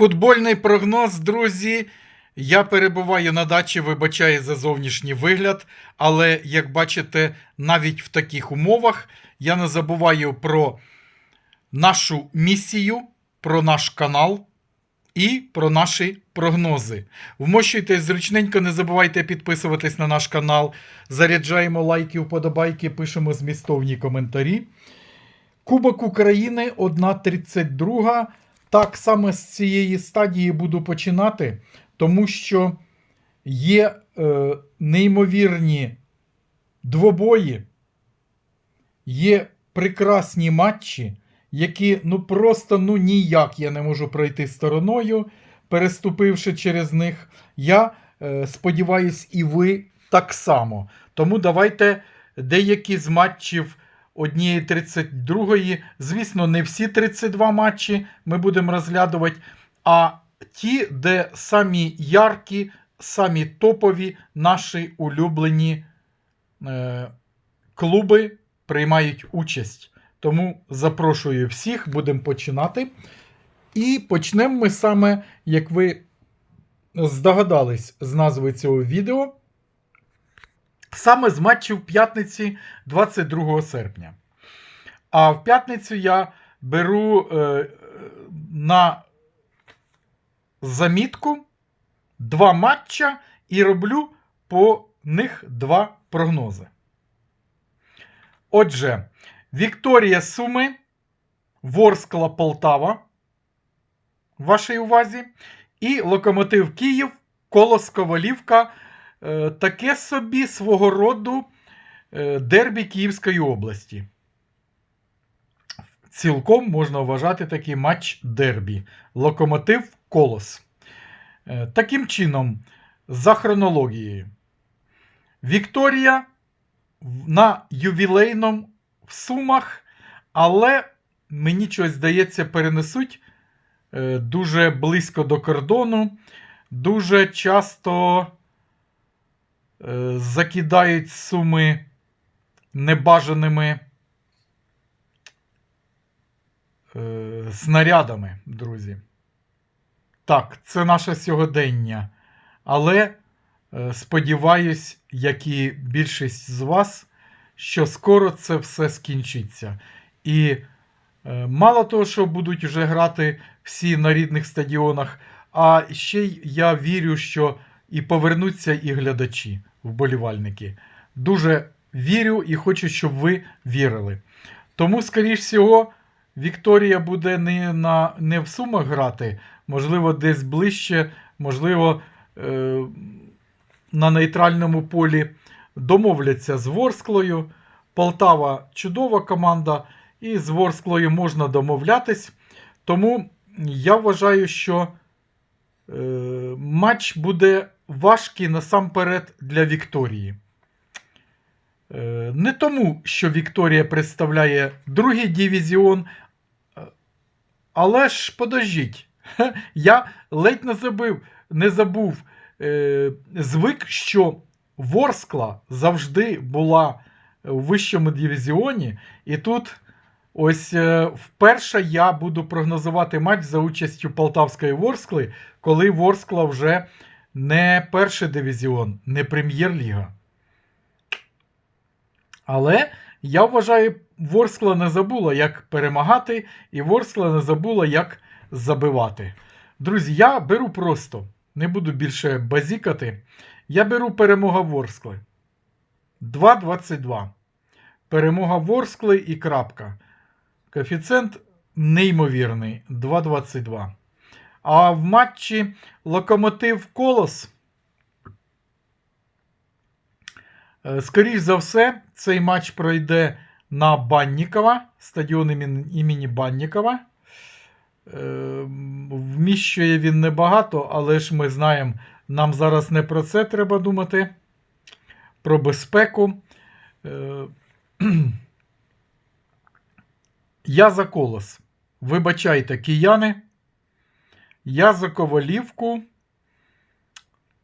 Футбольний прогноз, друзі. Я перебуваю на дачі, вибачаю за зовнішній вигляд, але як бачите, навіть в таких умовах я не забуваю про нашу місію, про наш канал і про наші прогнози. Вмощуйтесь зручненько, не забувайте підписуватись на наш канал. Заряджаємо лайки, вподобайки, пишемо змістовні коментарі. Кубок України 1.32. Так саме з цієї стадії буду починати, тому що є е, неймовірні двобої, є прекрасні матчі, які ну просто ну ніяк я не можу пройти стороною, переступивши через них. Я е, сподіваюсь, і ви так само. Тому давайте деякі з матчів однієї 32-ї, звісно, не всі 32 матчі ми будемо розглядувати, а ті, де самі яркі, самі топові наші улюблені е, клуби приймають участь. Тому запрошую всіх, будемо починати. І почнемо ми саме, як ви здогадались з назви цього відео, саме з матчів п'ятниці 22 серпня. А в п'ятницю я беру е, на замітку два матча і роблю по них два прогнози. Отже, Вікторія Суми, Ворскла Полтава. Вашій увазі. І Локомотив Київ, Колос Ковалівка. Е, таке собі свого роду е, дербі Київської області. Цілком можна вважати такий матч дербі. Локомотив Колос. Е, Таким чином, за хронологією, Вікторія на ювілейному в Сумах, але мені щось здається, перенесуть дуже близько до кордону, дуже часто закидають суми небажаними е, снарядами, друзі. Так, це наше сьогодення. Але е, сподіваюсь, як і більшість з вас, що скоро це все скінчиться. І е, мало того, що будуть вже грати всі на рідних стадіонах, а ще й я вірю, що і повернуться і глядачі, вболівальники. Дуже вірю і хочу, щоб ви вірили. Тому, скоріш всього, Вікторія буде не, на, не в Сумах грати, можливо, десь ближче, можливо, е, на нейтральному полі домовляться з Ворсклою. Полтава чудова команда, і з Ворсклою можна домовлятись. Тому я вважаю, що е, матч буде важкий насамперед для Вікторії. Е, не тому, що Вікторія представляє другий дивізіон, е, але ж подождіть. Я ледь не забив, не забув, е, звик, що Ворскла завжди була у вищому дивізіоні, і тут ось вперше я буду прогнозувати матч за участю Полтавської Ворскли, коли Ворскла вже не перший дивізіон, не прем'єр-ліга. Але я вважаю, Ворскла не забула, як перемагати, і Ворскла не забула, як забивати. Друзі, я беру просто, не буду більше базікати. Я беру перемога Ворскли. 2,22. Перемога Ворскли і крапка. Коефіцієнт неймовірний 2,22. А в матчі Локомотив Колос. Е, Скоріш за все, цей матч пройде на Баннікова, стадіон імені, імені Баннікова. Е, Вміщує він небагато, але ж ми знаємо, нам зараз не про це треба думати. Про безпеку. Е, Я за колос. Вибачайте, кияни. Я за ковалівку.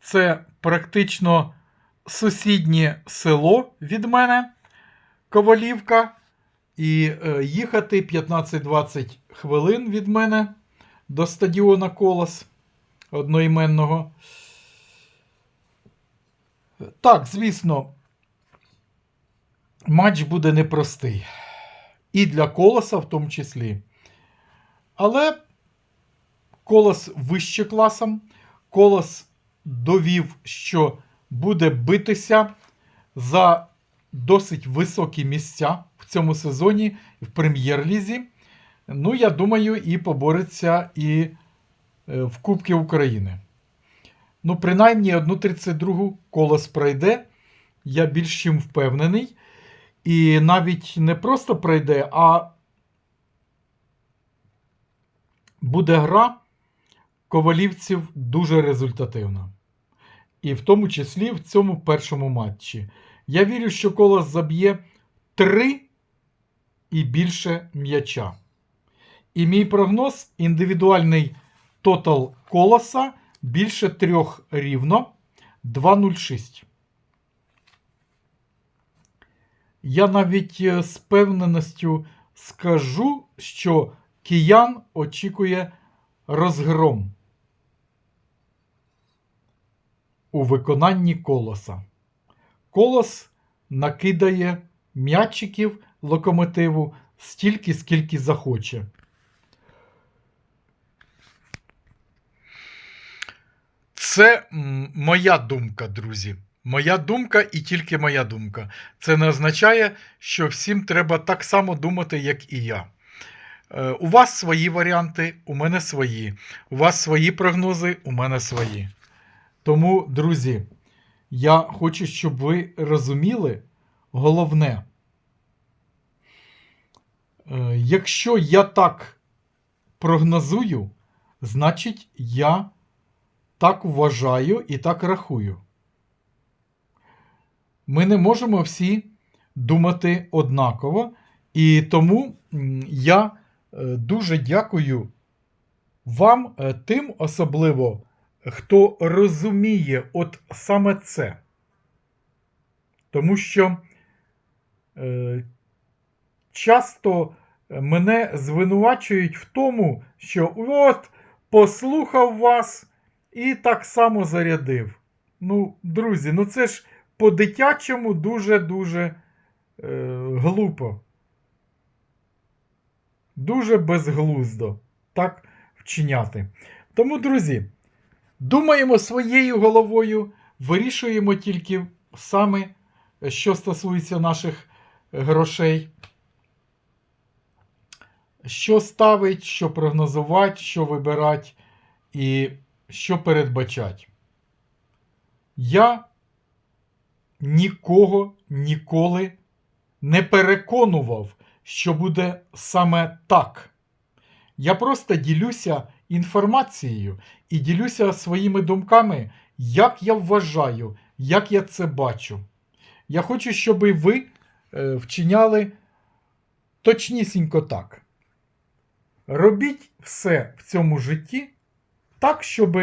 Це практично сусіднє село від мене, Ковалівка. І е, їхати 15-20 хвилин від мене до стадіона Колос одноіменного. Так, звісно, матч буде непростий. І для Колоса в тому числі. Але Колос вище класом. Колос довів, що буде битися за досить високі місця в цьому сезоні в прем'єр-лізі. Ну, я думаю, і побореться і е, в Кубки України. Ну, принаймні, 1.32 колос пройде. Я більш чим впевнений. І навіть не просто пройде, а буде гра ковалівців дуже результативна. І в тому числі в цьому першому матчі. Я вірю, що колос заб'є 3 і більше м'яча. І мій прогноз індивідуальний тотал колоса більше трьох рівно 2,06. Я навіть е, з певненістю скажу, що киян очікує розгром у виконанні колоса. Колос накидає м'ячиків локомотиву стільки, скільки захоче. Це моя думка, друзі. Моя думка і тільки моя думка. Це не означає, що всім треба так само думати, як і я. Е, У вас свої варіанти, у мене свої. У вас свої прогнози, у мене свої. Тому, друзі, я хочу, щоб ви розуміли головне. Е, Якщо я так прогнозую, значить я так вважаю і так рахую. Ми не можемо всі думати однаково, і тому я е, дуже дякую вам, е, тим особливо, хто розуміє от саме це. Тому що е, часто мене звинувачують в тому, що от послухав вас і так само зарядив. Ну, друзі, ну це ж по-дитячому дуже-дуже е, глупо. Дуже безглуздо так вчиняти. Тому, друзі, думаємо своєю головою, вирішуємо тільки саме, що стосується наших грошей. Що ставить, що прогнозувати, що вибирати і що передбачати. Я нікого ніколи не переконував, що буде саме так. Я просто ділюся інформацією і ділюся своїми думками, як я вважаю, як я це бачу. Я хочу, щоб ви е, вчиняли точнісінько так. Робіть все в цьому житті так, щоб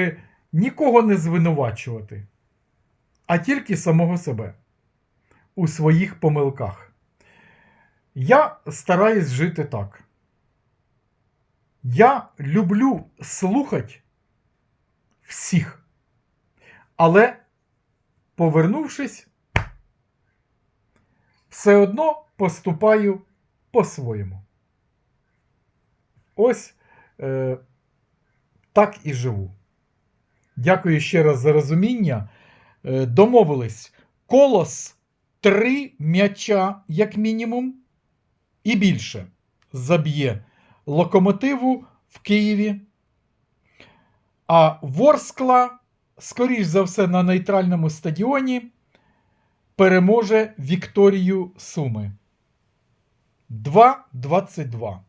нікого не звинувачувати, а тільки самого себе у своїх помилках. Я стараюсь жити так. Я люблю слухати всіх, але, повернувшись, все одно поступаю по-своєму. Ось е, так і живу. Дякую ще раз за розуміння. Е, домовились. Колос три м'яча, як мінімум, і більше заб'є локомотиву в Києві. А Ворскла, скоріш за все, на нейтральному стадіоні переможе Вікторію Суми. 2-22.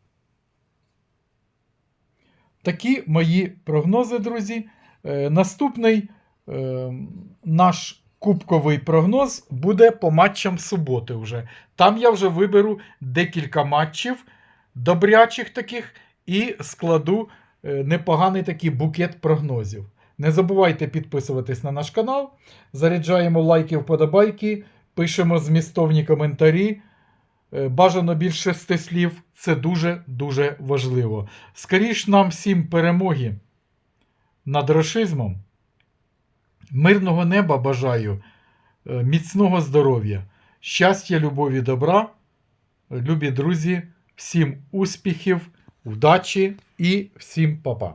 Такі мої прогнози, друзі. Е, наступний е, наш кубковий прогноз буде по матчам суботи. вже. Там я вже виберу декілька матчів добрячих таких і складу непоганий такий букет прогнозів. Не забувайте підписуватись на наш канал, заряджаємо лайки, вподобайки, пишемо змістовні коментарі. Е, Бажано більше шести слів. Це дуже-дуже важливо. Скоріш нам всім перемоги над рашизмом. Мирного неба бажаю, е, міцного здоров'я, щастя, любові, добра. Любі друзі, всім успіхів, удачі і всім па-па.